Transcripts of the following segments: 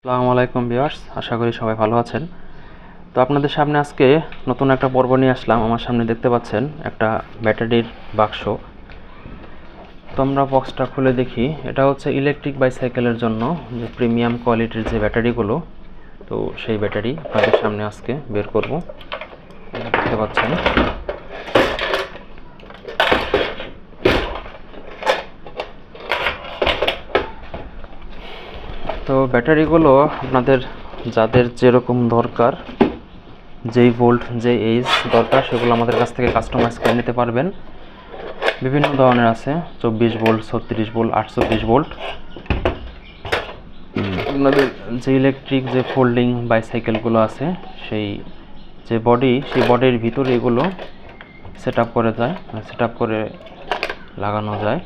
আসসালামু আলাইকুম ভিউয়ার্স, আশা করি সবাই ভালো আছেন। তো আপনাদের সামনে আজকে নতুন একটা পর্ব নিয়ে আসলাম। আমার সামনে দেখতে পাচ্ছেন একটা ব্যাটারির বাক্স। তো আমরা বক্সটা খুলে দেখি। এটা হচ্ছে ইলেকট্রিক বাইসাইকেলের জন্য যে প্রিমিয়াম কোয়ালিটির যে ব্যাটারিগুলো, তো সেই ব্যাটারি আপনাদের সামনে আজকে বের করব। দেখতে পাচ্ছেন। তো ব্যাটারিগুলো আপনাদের যাদের যেরকম দরকার, যেই ভোল্ট যে এইজ দরকার, সেগুলো আমাদের কাছ থেকে কাস্টমাইজ করে নিতে পারবেন। বিভিন্ন ধরনের আছে, চব্বিশ ভোল্ট, ছত্রিশ ভোল্ট, আটচল্লিশ ভোল্ট। আপনাদের যে ইলেকট্রিক যে ফোল্ডিং বাইসাইকেলগুলো আছে, সেই যে বডি সেই বডির ভিতরে এগুলো সেট করে যায় সেট আপ করে লাগানো যায়।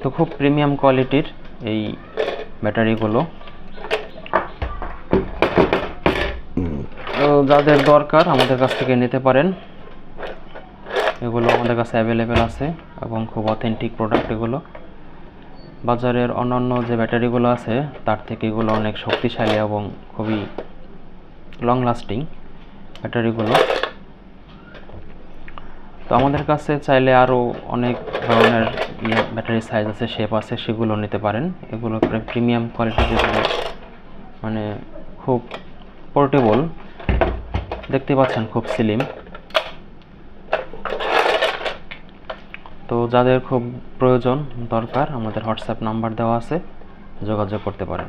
তো খুব প্রিমিয়াম কোয়ালিটির এই ব্যাটারিগুলো যাদের দরকার আমাদের কাছ থেকে নিতে পারেন। এগুলো আমাদের কাছে অ্যাভেলেবেল আছে এবং খুব অথেন্টিক প্রোডাক্ট এগুলো। বাজারের অন্যান্য যে ব্যাটারিগুলো আছে তার থেকে এগুলো অনেক শক্তিশালী এবং খুবই লং লাস্টিং ব্যাটারিগুলো তো আমাদের কাছে চাইলে আরও অনেক ধরনের ইয়ে ব্যাটারি সাইজ আছে শেপ আছে, সেগুলো নিতে পারেন। এগুলো প্রিমিয়াম কোয়ালিটি যেগুলো মানে খুব পোর্টেবল দেখতে পাচ্ছেন খুব স্লিম তো যাদের খুব প্রয়োজন, দরকার, আমাদের হোয়াটসঅ্যাপ নাম্বার দেওয়া আছে, যোগাযোগ করতে পারেন।